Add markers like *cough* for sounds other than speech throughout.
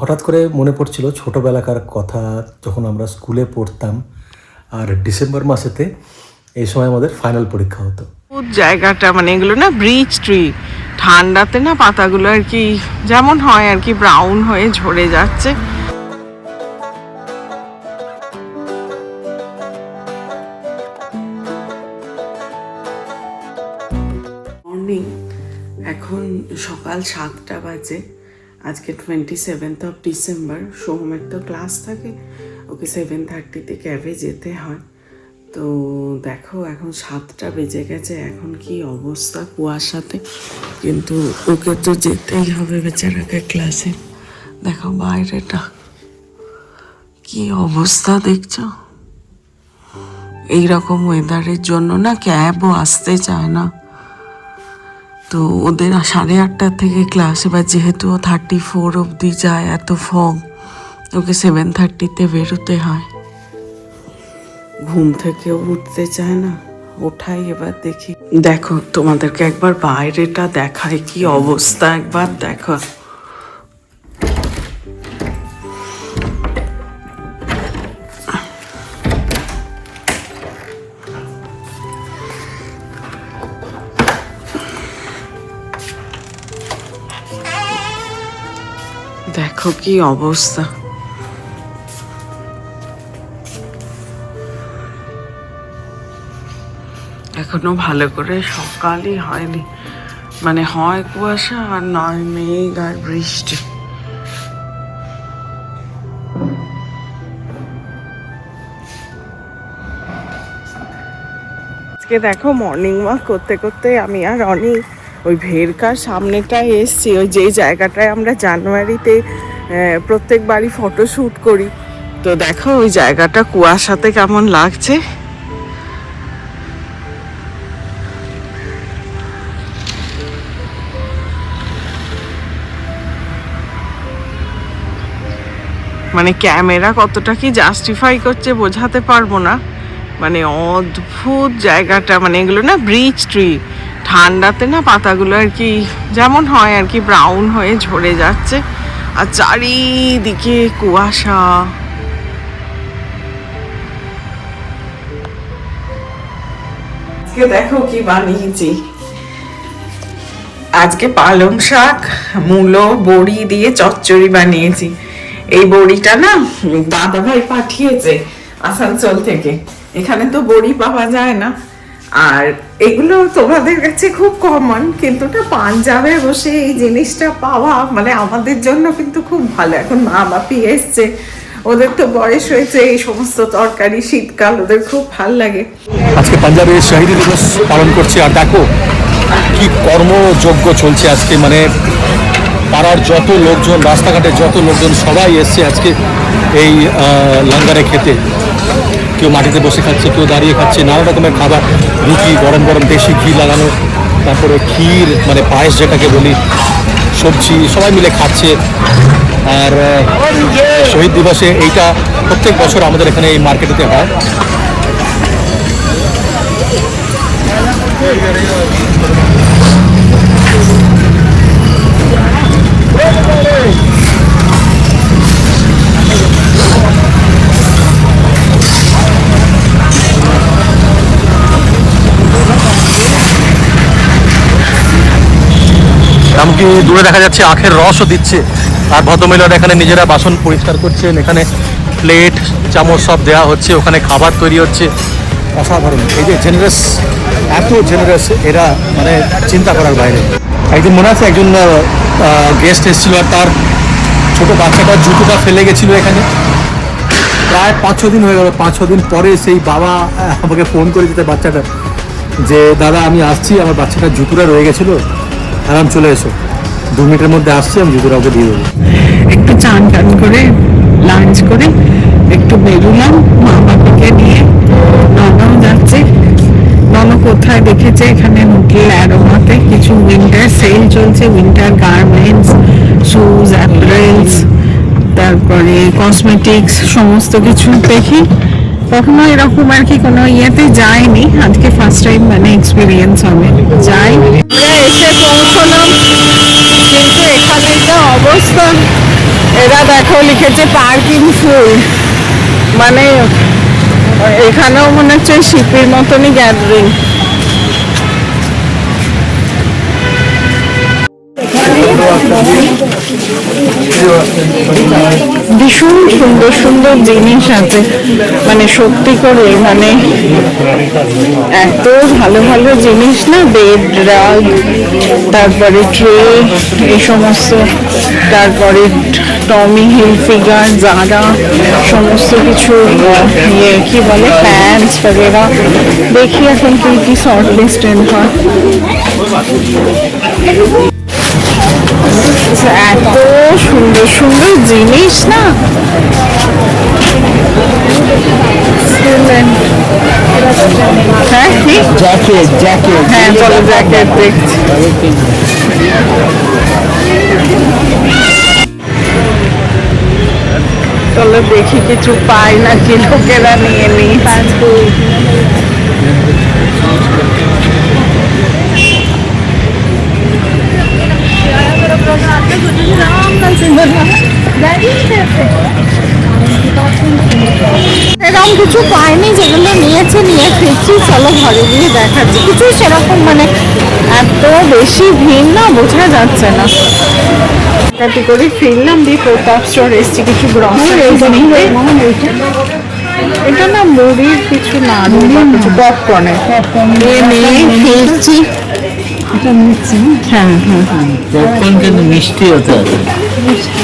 হঠাৎ করে মনে পড়ছিল ছোটোবেলাকার কথা যখন আমরা স্কুলে পড়তাম। আর ডিসেম্বর মাসেতে এই সময় আমাদের ফাইনাল পরীক্ষা হতো। জায়গাটা মানে এগুলো না ব্রিজ ট্রি ঠান্ডাতে না পাতাগুলো আর কি যেমন হয় আর কি ব্রাউন হয়ে ঝরে যাচ্ছে। মর্নিং এখন সকাল সাতটা বাজে। আজকে টোয়েন্টি সেভেন্থ অফ ডিসেম্বর সোহমের তো ক্লাস থাকে, ওকে সেভেন থার্টিতে ক্যাবে যেতে হয়। তো দেখো, এখন সাতটা বেজে গেছে, এখন কি অবস্থা কুয়াশাতে? কিন্তু ওকে তো যেতেই হবে বেচারাকে ক্লাসে দেখো বাইরেটা, কি অবস্থা দেখছ? এইরকম ওয়েদারের জন্য না ক্যাবও আসতে চায় না। তো ওদের সাড়ে আটটা থেকে ক্লাস এবার যেহেতু ও থার্টি ফোর অবধি যায়, এত ফগ ওকে সেভেন থার্টিতে বেরোতে হয়। ঘুম থেকে উঠতে চায় না, ওঠাই এবার দেখি। দেখো, তোমাদেরকে একবার বাইরেটা দেখায় কি অবস্থা, একবার দেখো। দেখো কি অবস্থা। এখনও ভালো করে সকালই হয়নি। মানে হয় কুয়াশা আর নয় মেঘ আর বৃষ্টি। আজকে দেখো মর্নিং ওয়াক করতে করতে আমি আর অনি ওই ভেরকার সামনেটায় এসছি ওই যেই জায়গাটায় আমরা জানুয়ারিতে আহ, প্রত্যেকবারই ফটো শ্যুট করি। তো দেখো ওই জায়গাটা কুয়াশাতে কেমন লাগছে। মানে ক্যামেরা কতটা কি জাস্টিফাই করছে বোঝাতে পারব না। মানে অদ্ভুত জায়গাটা মানে এগুলো না ব্রিজ ট্রি। ঠান্ডাতে না পাতাগুলো আর কি যেমন হয় আর কি ব্রাউন হয়ে ঝরে যাচ্ছে। আর চারিদিকে কুয়াশা। দেখো কি বানিয়েছি। আজকে পালং শাক, মূলো, বড়ি দিয়ে চচ্চড়ি বানিয়েছি। এই বড়িটা না দাদা ভাই পাঠিয়েছে আসানসোল থেকে। এখানে তো বড়ি পাওয়া যায় না। আর এগুলো তোমাদের কাছে খুব কমন কিন্তু ওটা পাঞ্জাবে বসে এই জিনিসটা পাওয়া মানে আমাদের জন্য কিন্তু খুব ভালো। এখন মা বাপি এসছে, ওদের তো বয়স হয়েছে, এই সমস্ত তরকারি, শীতকাল, ওদের খুব ভালো লাগে। আজকে পাঞ্জাবে শহীদ দিবস পালন করছে, আর দেখো কি কর্মযজ্ঞ চলছে আজকে মানে পাড়ার যত লোকজন, রাস্তাঘাটে যত লোকজন সবাই এসছে আজকে এই লাঙ্গারে খেতে। কেউ মাটিতে বসে খাচ্ছে, কেউ দাঁড়িয়ে খাচ্ছে, নানা রকমের খাবার, রুটি, গরম গরম দেশি ঘি লাগানো, তারপরে ক্ষীর মানে পায়েস যেটাকে বলি, সবজি, সবাই মিলে খাচ্ছে। আর শহীদ দিবসে এইটা প্রত্যেক বছর আমাদের এখানে এই মার্কেটেতে হয়। এমনকি দূরে দেখা যাচ্ছে, আখের রসও দিচ্ছে। আর ভদ্রমহিলারা এখানে নিজেরা বাসন পরিষ্কার করছেন, এখানে প্লেট, চামচ সব দেওয়া হচ্ছে, ওখানে খাবার তৈরি হচ্ছে। অসাধারণ। এই যে জেনারেস এত জেনারেস এরা মানে চিন্তা করার বাইরে। একদিন মনে আছে, একজন গেস্ট এসেছিল আর তার ছোটো বাচ্চাটা জুতোটা ফেলে গেছিল এখানে। প্রায় পাঁচ, ছ দিন হয়ে গেল, পাঁচ, ছ দিন পরে সেই বাবা আমাকে ফোন করে দিতে বাচ্চাটা যে, দাদা, আমি আসছি, আমার বাচ্চাটার জুতোটা রয়ে গেছিল। আরাম চলে এসো। দু মিনিটের মধ্যে আসছি, আমি জুতোটা ওকে দিয়ে দেবো। একটু চান টান করে, লাঞ্চ করে, একটু বেরোলাম, মা বাবাকে নিয়ে। ননাও যাচ্ছে। নন কোথায় দেখেছে? এখানে হোটেল অ্যারোমাতে কিছু উইন্টার সেল চলছে উইন্টার গার্মেন্টস শুজ অ্যাপারেলস তারপরে কসমেটিক্স সমস্ত কিছু দেখি। কখনো এরকম আর কি কোনো ইয়েতে যায়নি। আজকে ফার্স্ট টাইম মানে এক্সপিরিয়েন্স হবে। যাই। আমরা এসে পৌঁছলাম। কিন্তু এখানে যা অবস্থা, এরা দেখো লিখেছে পার্কিং ফুল মানে এখানেও মনে হচ্ছে শিপির মতনই গ্যাদারিং ভীষণ সুন্দর সুন্দর জিনিস আছে মানে সত্যি করে মানে এত ভালো ভালো জিনিস না, বেড, রাগ, তারপরে ট্রে, এই সমস্ত, তারপরে টমি হিল ফিগার জারা, সমস্ত কিছু ইয়ে কি বলে, প্যান্টস বগেরা। দেখি এখন কি কি শর্ট লিস্টেড হয়। এত সুন্দর সুন্দর জিনিস না? হ্যাঁ কি? Jacket jacket. হ্যাঁ চলো জ্যাকেট দেখছি। চলো দেখি কিছু পাই নাকি লোকেরা নিয়ে নিই এরকম কিছু পাইনি যেগুলো নিয়েছে নিয়ে ফিরছি। চলো ঘরে গিয়ে দেখাচ্ছি। কিছু সেরকম মানে এত বেশি ভিড় না বোঝা যাচ্ছে না। কাটি করে ফিরলাম? দিয়ে প্রতাপ স্টোর এসছি কিছু গ্রসারি এটা না মুড়ির কিছু না কিছু পপকর্নের নিয়ে নিয়ে ফিরছি। হ্যাঁ হ্যাঁ হ্যাঁ। পপকর্ন কিন্তু মিষ্টি হতে হবে।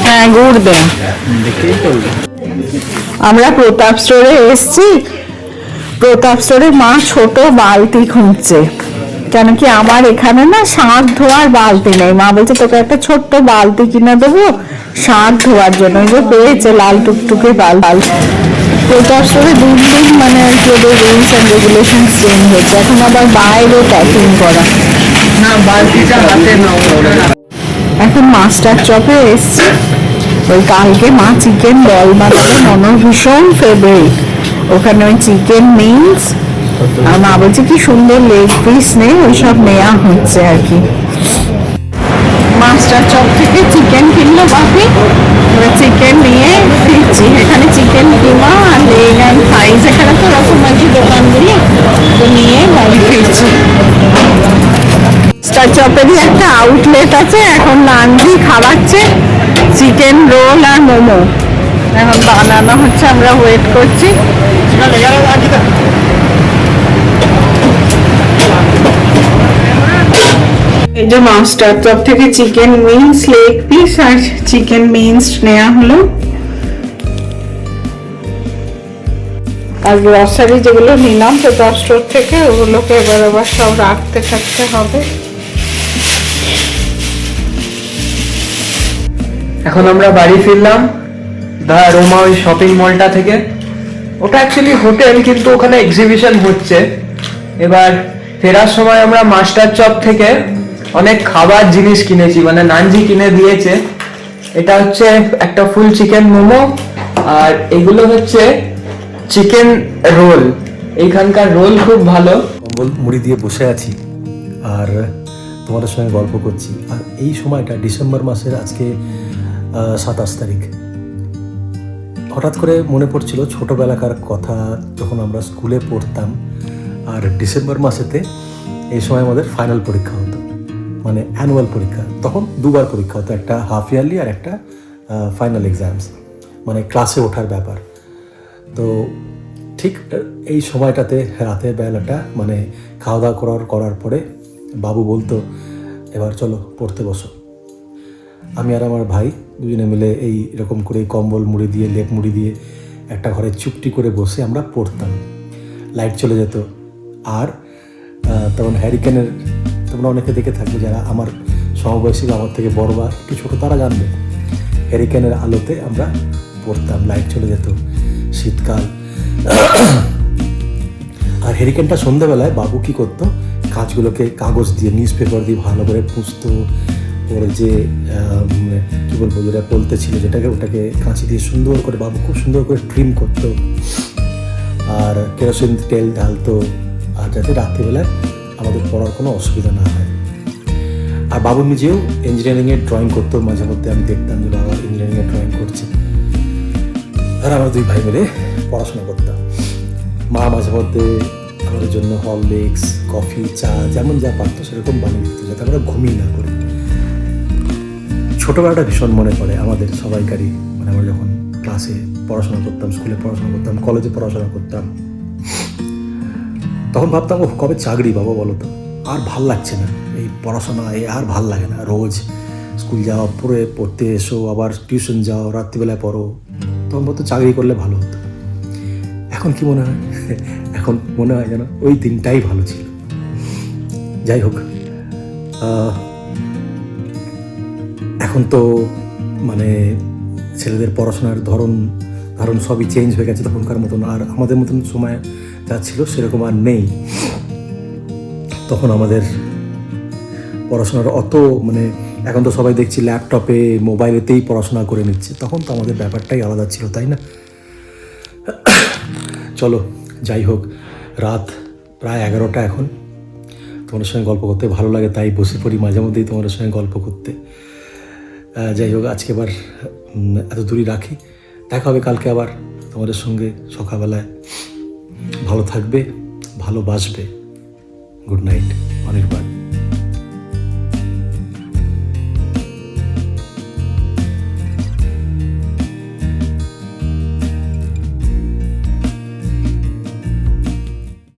হ্যাঁ গুড় দেন আমরা প্রতাপ স্টোরে এসছি। প্রতাপ স্টোরে মা ছোট বালতি খুঁজছে। কেন কি আমার এখানে না শাক ধোয়ার বালতি নেই। মা বলছে, তোকে একটা ছোট্ট বালতি কিনে দেবো শাক ধোয়ার জন্য। ওই যে পেয়েছে লাল টুকটুকে বাল বাল প্রতাপ স্টোরে দিন দিন মানে কি রুলস অ্যান্ড রেগুলেশন চেঞ্জ হচ্ছে এখন আবার বাইরে প্যাকিং করা। না, বালতিটা হাতে নাও। এখন মাস্টার চপে এসছি। ওই কালকে মা চিকেন বল বানাচ্ছে মনোর ভীষণ ফেভারিট ওখানে ওই চিকেন মিন্স আর মা বলছে কি সুন্দর লেগ পিস নেই ওইসব নেওয়া হচ্ছে আর কি। মাস্টার চপ থেকে চিকেন কিনলো বাপি। চিকেন নিয়ে ফিরছি। এখানে চিকেন কিমা আর লেগ অ্যান্ড ফ্রাইজ এখানে তো ওরকম আর কি দোকানগুলি তো নিয়ে বাড়ি ফিরছি। চপেরই একটা আউটলেট আছে, এখন নানজি খাওয়াচ্ছে চিকেন রোল আর মোমো। এখন বানানো হচ্ছে, আমরা ওয়েট করছি। এই যে মাস্টার চপ থেকে চিকেন উইংস লেগ পিস আর চিকেন মিন্স নেওয়া হলো। আর গ্রসারি যেগুলো নিলাম প্রতাপ স্টোর থেকে ওগুলোকে এবার আবার সব রাখতে থাকতে হবে। এখন আমরা বাড়ি ফিরলাম, দা রোমা ওই শপিং মলটা থেকে। ওটা অ্যাকচুয়ালি হোটেল কিন্তু ওখানে এক্সিবিশন হচ্ছে। এবার ফেরার সময় আমরা মাস্টার চপ থেকে অনেক খাবার জিনিস কিনেছি মানে নানজি কিনে দিয়েছে। এটা হচ্ছে একটা ফুল চিকেন মোমো, আর এগুলো হচ্ছে চিকেন রোল এইখানকার রোল খুব ভালো। মুড়ি দিয়ে বসে আছি, আর তোমাদের সঙ্গে গল্প করছি। আর এই সময়টা, ডিসেম্বর মাসের আজকে সাতাশ তারিখ। হঠাৎ করে মনে পড়ছিল ছোটোবেলাকার কথা যখন আমরা স্কুলে পড়তাম আর ডিসেম্বর মাসেতে এই সময় আমাদের ফাইনাল পরীক্ষা হতো মানে অ্যানুয়াল পরীক্ষা। তখন দুবার পরীক্ষা হতো, একটা হাফ ইয়ারলি আর একটা ফাইনাল এক্সামস মানে ক্লাসে ওঠার ব্যাপার। তো ঠিক এই সময়টাতে রাতের বেলাটা মানে খাওয়া দাওয়া করার করার পরে বাবু বলতো, এবার চলো পড়তে বসো। আমি আর আমার ভাই দুজনে মিলে এই এরকম করে কম্বল মুড়ি দিয়ে, লেপ মুড়ি দিয়ে একটা ঘরে চুপটি করে বসে আমরা পড়তাম। লাইট চলে যেত। আর তখন হ্যারিকেনের তোমরা অনেকে দেখে থাকবে যারা আমার সমবয়সী আমার থেকে বড় বা একটু ছোটো, তারা জানবে। হ্যারিকেনের আলোতে আমরা পড়তাম লাইট চলে যেত। শীতকাল। আর হেরিকেনটা সন্ধ্যাবেলায় বাবু কি করতো? কাঁচগুলোকে কাগজ দিয়ে নিউজ পেপার দিয়ে ভালো করে পুষতো ওর যে কি বলব, যেটা বলতে ছিল যেটাকে ওটাকে কাঁচি দিয়ে সুন্দর করে বাবু, খুব সুন্দর করে ট্রিম করতো। আর কেরোসিন তেল ঢালতো। আর যাতে রাত্রিবেলায় আমাদের পড়ার কোনো অসুবিধা না হয়। আর বাবু নিজেও ইঞ্জিনিয়ারিংয়ের ড্রয়িং করতো। মাঝে মধ্যে আমি দেখতাম যে বাবা ইঞ্জিনিয়ারিংয়ের ড্রয়িং করছে। আর আমরা দুই ভাই মিলে পড়াশোনা করতাম। মা মাঝে মধ্যে আমাদের জন্য হরলিক্স কফি চা, যেমন যা পারতো সেরকম বানিয়ে দিত, যাতে আমরা ঘুমিয়ে না করি ছোটোবেলাটা ভীষণ মনে পড়ে আমাদের সবাইকারই। মানে আমরা যখন ক্লাসে পড়াশোনা করতাম স্কুলে পড়াশোনা করতাম কলেজে পড়াশোনা করতাম, তখন ভাবতাম ও কবে চাকরি বাবা বলো তো? আর ভালো লাগছে না। এই পড়াশোনা এই আর ভালো লাগে না। রোজ স্কুল যাও, পড়ে, পড়তে এসো, আবার টিউশন যাও, রাত্রিবেলায় পড়ো। তখন বলতো চাকরি করলে ভালো হতো। এখন কি মনে হয়? *laughs* এখন মনে হয় যেন ওই দিনটাই ভালো ছিল। যাই হোক এখন তো মানে ছেলেদের পড়াশোনার ধরন ধরন সবই চেঞ্জ হয়ে গেছে তখনকার মতন। আর আমাদের মতন সময় যা ছিল সেরকম আর নেই। তখন আমাদের পড়াশোনার অত মানে এখন তো সবাই দেখছি ল্যাপটপে মোবাইলেতেই পড়াশোনা করে নিচ্ছে। তখন তো আমাদের ব্যাপারটাই আলাদা ছিল, তাই না? চলো, যাই হোক, রাত প্রায় এগারোটা এখন। তোমাদের সঙ্গে গল্প করতে ভালো লাগে, তাই বসে পড়ি মাঝে মধ্যেই তোমাদের সঙ্গে গল্প করতে। যাই হোক, আজকে আবার এত দূরই রাখি। দেখা হবে কালকে আবার তোমাদের সঙ্গে সকালবেলায়। ভালো থাকবে, ভালোবাসবে। Good night, Anirban.